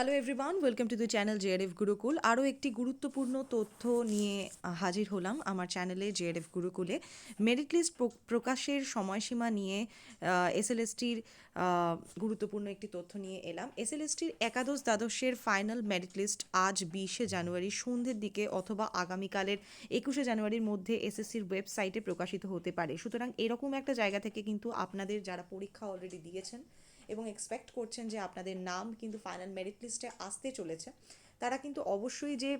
Hello everyone welcome to the channel JRF Gurukul আরও একটি গুরুত্বপূর্ণ তথ্য নিয়ে হাজির হলাম আমার চ্যানেলে জেআরএফ গুরুকুলে মেরিট লিস্ট প্রকাশের সময়সীমা নিয়ে এসএলএসটির গুরুত্বপূর্ণ একটি তথ্য নিয়ে এলাম। এসএলএসটির একাদশ দ্বাদশের ফাইনাল মেরিট লিস্ট আজ বিশে জানুয়ারি সন্ধ্যের দিকে অথবা আগামীকালের একুশে জানুয়ারির মধ্যে এসএসসির ওয়েবসাইটে প্রকাশিত হতে পারে। সুতরাং এরকম একটা জায়গা থেকে কিন্তু আপনাদের যারা পরীক্ষা অলরেডি দিয়েছেন এবং এক্সপেক্ট করছেন যে আপনাদের নাম কিন্তু ফাইনাল মেরিট লিস্টে আসতে চলেছে। তারা কিন্তু অবশ্যই যে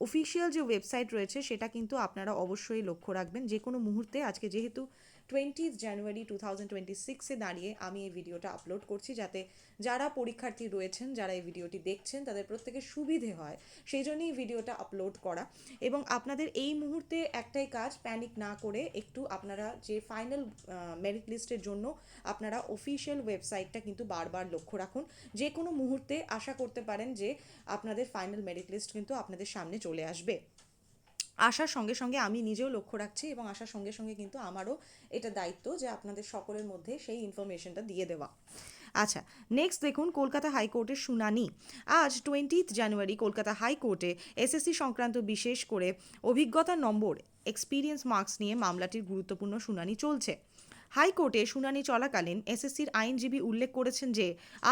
অফিসিয়াল যে ওয়েবসাইট রয়েছে, সেটা কিন্তু আপনারা অবশ্যই লক্ষ্য রাখবেন। যে কোনো মুহূর্তে আজকে যেহেতু twenty January two thousand twenty সিক্সে দাঁড়িয়ে আমি এই ভিডিওটা আপলোড করছি যাতে যারা পরীক্ষার্থী রয়েছেন, যারা এই ভিডিওটি দেখছেন, তাদের প্রত্যেকের সুবিধে হয়। সেই জন্যই ভিডিওটা আপলোড করা। এবং আপনাদের এই মুহূর্তে একটাই কাজ প্যানিক না করে একটু আপনারা যে ফাইনাল মেরিট লিস্টের জন্য আপনারা অফিসিয়াল ওয়েবসাইটটা কিন্তু বারবার লক্ষ্য রাখুন। যে কোনো মুহূর্তে আশা করতে পারেন যে আপনাদের ফাইনাল মেরিট লিস্ট কিন্তু আপনাদের সামনে চলে আসবে। আসার সঙ্গে সঙ্গে আমি নিজেও লক্ষ্য রাখছি এবং আসার সঙ্গে সঙ্গে কিন্তু আমারও এটা দায়িত্ব যে আপনাদের সকলের মধ্যে সেই ইনফরমেশনটা দিয়ে দেওয়া। আচ্ছা নেক্সট দেখুন কলকাতা হাইকোর্টের শুনানি। আজ টোয়েন্টিথ জানুয়ারি কলকাতা হাইকোর্টে এসএসসি সংক্রান্ত বিশেষ করে অভিজ্ঞতা নম্বর এক্সপিরিয়েন্স মার্কস নিয়ে মামলাটির গুরুত্বপূর্ণ শুনানি চলছে। হাইকোর্টে শুনানি চলাকালীন এসএসসির আইনজীবী উল্লেখ করেছেন যে,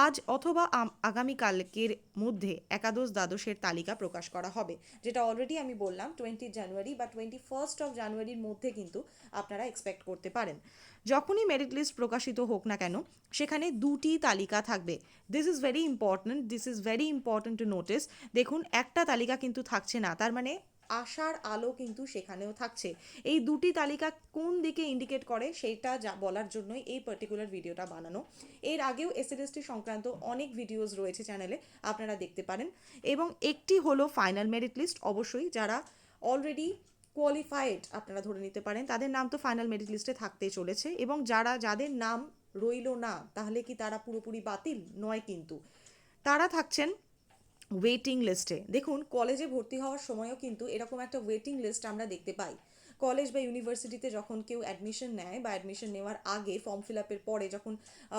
আজ অথবা আগামীকালকের মধ্যে একাদশ দ্বাদশের তালিকা প্রকাশ করা হবে। যেটা অলরেডি আমি বললাম টোয়েন্টি জানুয়ারি বা টোয়েন্টি ফার্স্ট অফ জানুয়ারির মধ্যে কিন্তু আপনারা এক্সপেক্ট করতে পারেন। যখনই মেরিট লিস্ট প্রকাশিত হোক না কেন, সেখানে দুটি তালিকা থাকবে। This is very important this is very important to notice দেখুন, একটা তালিকা কিন্তু থাকছে না, তার মানে আশার আলো কিন্তু সেখানেও থাকছে। এই দুটি তালিকা কোন দিকে ইন্ডিকেট করে সেটা যা বলার জন্যই এই পার্টিকুলার ভিডিওটা বানানো। এর আগেও এসএলএসটি সংক্রান্ত অনেক ভিডিওস রয়েছে চ্যানেলে আপনারা দেখতে পারেন। এবং একটি হলো ফাইনাল মেরিট লিস্ট অবশ্যই যারা অলরেডি কোয়ালিফাইড আপনারা ধরে নিতে পারেন, তাদের নাম তো ফাইনাল মেরিট লিস্টে থাকতে চলেছে। এবং যারা, যাদের নাম রইল না, তাহলে কি তারা পুরোপুরি বাতিল? নয় কিন্তু। তারা থাকছেন ওয়েটিং লিস্টে দেখুন কলেজে ভর্তি হওয়ার সময়ও কিন্তু এরকম একটা ওয়েটিং লিস্ট আমরা দেখতে পাই। কলেজ বা ইউনিভার্সিটিতে যখন কেউ অ্যাডমিশন নেয় বা অ্যাডমিশন নেওয়ার আগে ফর্ম ফিল আপের পরে যখন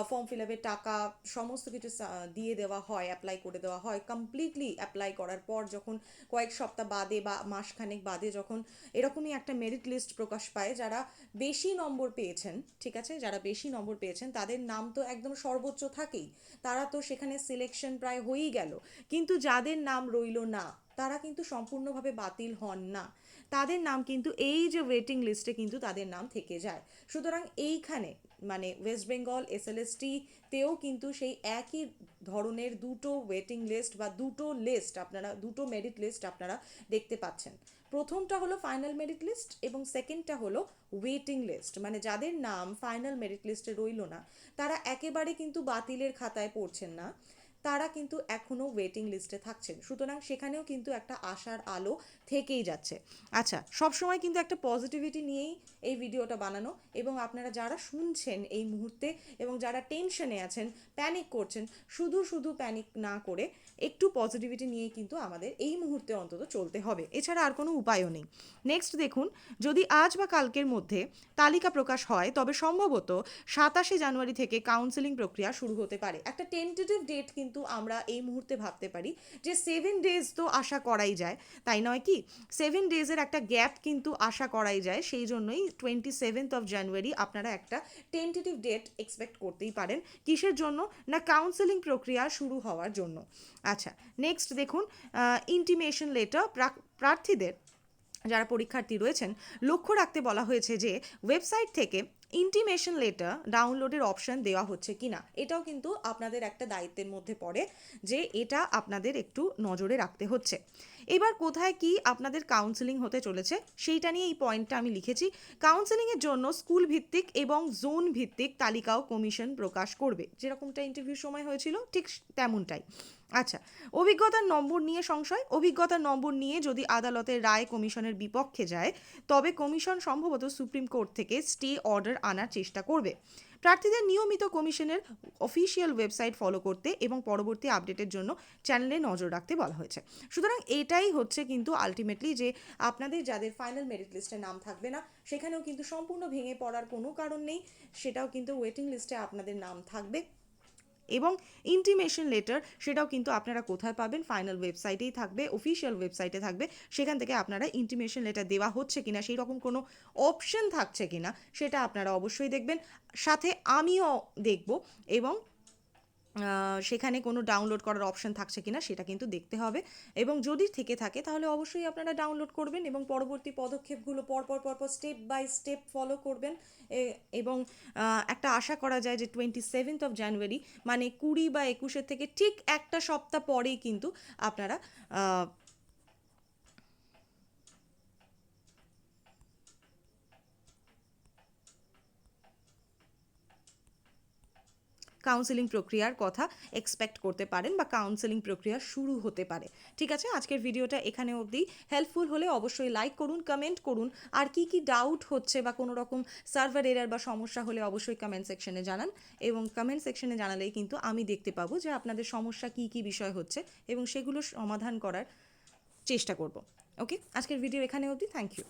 ফর্ম ফিল আপের টাকা সমস্ত কিছু দিয়ে দেওয়া হয় অ্যাপ্লাই করে দেওয়া হয় কমপ্লিটলি অ্যাপ্লাই করার পর যখন কয়েক সপ্তাহ বাদে বা মাসখানেক বাদে যখন এরকমই একটা মেরিট লিস্ট প্রকাশ পায় যারা বেশি নম্বর পেয়েছেন, ঠিক আছে? যারা বেশি নম্বর পেয়েছেন, তাদের নাম তো একদম সর্বোচ্চ থাকেই। তারা তো সেখানে সিলেকশন প্রায় হয়েই গেল। কিন্তু যাদের নাম রইল না, তারা কিন্তু সম্পূর্ণভাবে বাতিল হন না। তাদের নাম কিন্তু এই যে ওয়েটিং লিস্টে কিন্তু তাদের নাম থেকে যায়। সুতরাং এইখানে মানে ওয়েস্ট বেঙ্গল এসএলএসটি তেও কিন্তু সেই একই ধরনের দুটো ওয়েটিং লিস্ট বা দুটো লিস্ট আপনারা, দুটো মেরিট লিস্ট আপনারা দেখতে পাচ্ছেন। প্রথমটা হলো ফাইনাল মেরিট লিস্ট এবং সেকেন্ডটা হলো ওয়েটিং লিস্ট মানে যাদের নাম ফাইনাল মেরিট লিস্টে রইল না, তারা একেবারে কিন্তু বাতিলের খাতায় পড়ছেন না। তারা কিন্তু এখনও ওয়েটিং লিস্টে থাকছেন। সুতরাং সেখানেও কিন্তু একটা আশার আলো থেকেই যাচ্ছে। আচ্ছা সবসময় কিন্তু একটা পজিটিভিটি নিয়েই এই ভিডিওটা বানানো এবং আপনারা যারা শুনছেন এই মুহূর্তে এবং যারা টেনশনে আছেন প্যানিক করছেন, শুধু শুধু প্যানিক না করে একটু পজিটিভিটি নিয়ে কিন্তু আমাদের এই মুহূর্তে অন্তত চলতে হবে। এছাড়া আর কোনো উপায়ও নেই। নেক্সট দেখুন, যদি আজ বা কালকের মধ্যে তালিকা প্রকাশ হয়, তবে সম্ভবত সাতাশে জানুয়ারি থেকে কাউন্সেলিং প্রক্রিয়া শুরু হতে পারে। একটা টেন্টেটিভ ডেট কিন্তু আমরা এই মুহূর্তে ভাবতে পারি যে সেভেন ডেজ তো আশা করাই যায়। তাই নয় কি? সেভেন ডেজের একটা গ্যাপ কিন্তু আশা করাই যায়। সেই জন্যই টোয়েন্টি সেভেন্থ অফ জানুয়ারি আপনারা একটা টেন্টেটিভ ডেট এক্সপেক্ট করতেই পারেন। কিসের জন্য? না কাউন্সেলিং প্রক্রিয়া শুরু হওয়ার জন্য। আচ্ছা নেক্সট দেখুন ইন্টিমেশন লেটার প্রার্থীদের যারা পরীক্ষার্থী রয়েছেন, লক্ষ্য রাখতে বলা হয়েছে যে ওয়েবসাইট থেকে ইন্টিমেশন লেটার ডাউনলোডের অপশন দেওয়া হচ্ছে কি না এটাও কিন্তু আপনাদের একটা দায়িত্বের মধ্যে পড়ে যে এটা আপনাদের একটু নজরে রাখতে হচ্ছে। এবার কোথায় কি আপনাদের কাউন্সেলিং হতে চলেছে, সেইটা নিয়ে এই পয়েন্টটা আমি লিখেছি। কাউন্সেলিংয়ের জন্য স্কুল ভিত্তিক এবং জোন ভিত্তিক তালিকাও কমিশন প্রকাশ করবে। যেরকমটা ইন্টারভিউ সময় হয়েছিল, ঠিক তেমনটাই। আচ্ছা অভিজ্ঞতার নম্বর নিয়ে সংশয়, অভিজ্ঞতার নম্বর নিয়ে যদি আদালতের রায় কমিশনের বিপক্ষে যায়, তবে কমিশন সম্ভবত সুপ্রিম কোর্ট থেকে স্টে অর্ডার আনার চেষ্টা করবে। প্রার্থীদের নিয়মিত কমিশনের অফিসিয়াল ওয়েবসাইট ফলো করতে এবং পরবর্তী আপডেটের জন্য চ্যানেলে নজর রাখতে বলা হয়েছে। সুতরাং এটাই হচ্ছে কিন্তু আলটিমেটলি যে আপনাদের যাদের ফাইনাল মেরিট লিস্টে নাম থাকবে না, সেখানেও কিন্তু সম্পূর্ণ ভেঙে পড়ার কোনো কারণ নেই। সেটাও কিন্তু ওয়েটিং লিস্টে আপনাদের নাম থাকবে। এবং ইন্টিমেশন লেটার সেটাও কিন্তু আপনারা কোথায় পাবেন? ফাইনাল ওয়েবসাইটেই থাকবে অফিসিয়াল ওয়েবসাইটে থাকবে, সেখান থেকে আপনারা ইন্টিমেশন লেটার দেওয়া হচ্ছে কিনা সেই রকম কোনো অপশন থাকছে কিনা, সেটা আপনারা অবশ্যই দেখবেন। সাথে আমিও দেখব এবং সেখানে কোনো ডাউনলোড করার অপশন থাকছে কিনা সেটা কিন্তু দেখতে হবে। এবং যদি থেকে থাকে, তাহলে অবশ্যই আপনারা ডাউনলোড করবেন এবং পরবর্তী পদক্ষেপগুলো পরপর পরপর স্টেপ বাই স্টেপ ফলো করবেন। এবং একটা আশা করা যায় যে টোয়েন্টি সেভেন্থ অফ জানুয়ারি মানে কুড়ি বা একুশের থেকে ঠিক একটা সপ্তাহ পরেই কিন্তু আপনারা কাউন্সেলিং প্রক্রিয়ার কথা এক্সপেক্ট করতে পারেন বা কাউন্সেলিং প্রক্রিয়া শুরু হতে পারে। ঠিক আছে? আজকের ভিডিওটা এখানে অবধি। হেল্পফুল হলে অবশ্যই লাইক করুন কমেন্ট করুন। আর কি কি ডাউট হচ্ছে বা কোনো রকম সার্ভার এরার বা সমস্যা হলে অবশ্যই কমেন্ট সেকশনে জানান। এবং কমেন্ট সেকশনে জানালেই কিন্তু আমি দেখতে পাবো যে আপনাদের সমস্যা কি কি বিষয় হচ্ছে এবং সেগুলো সমাধান করার চেষ্টা করব। ওকে আজকের ভিডিও এখানে অবধি। Thank you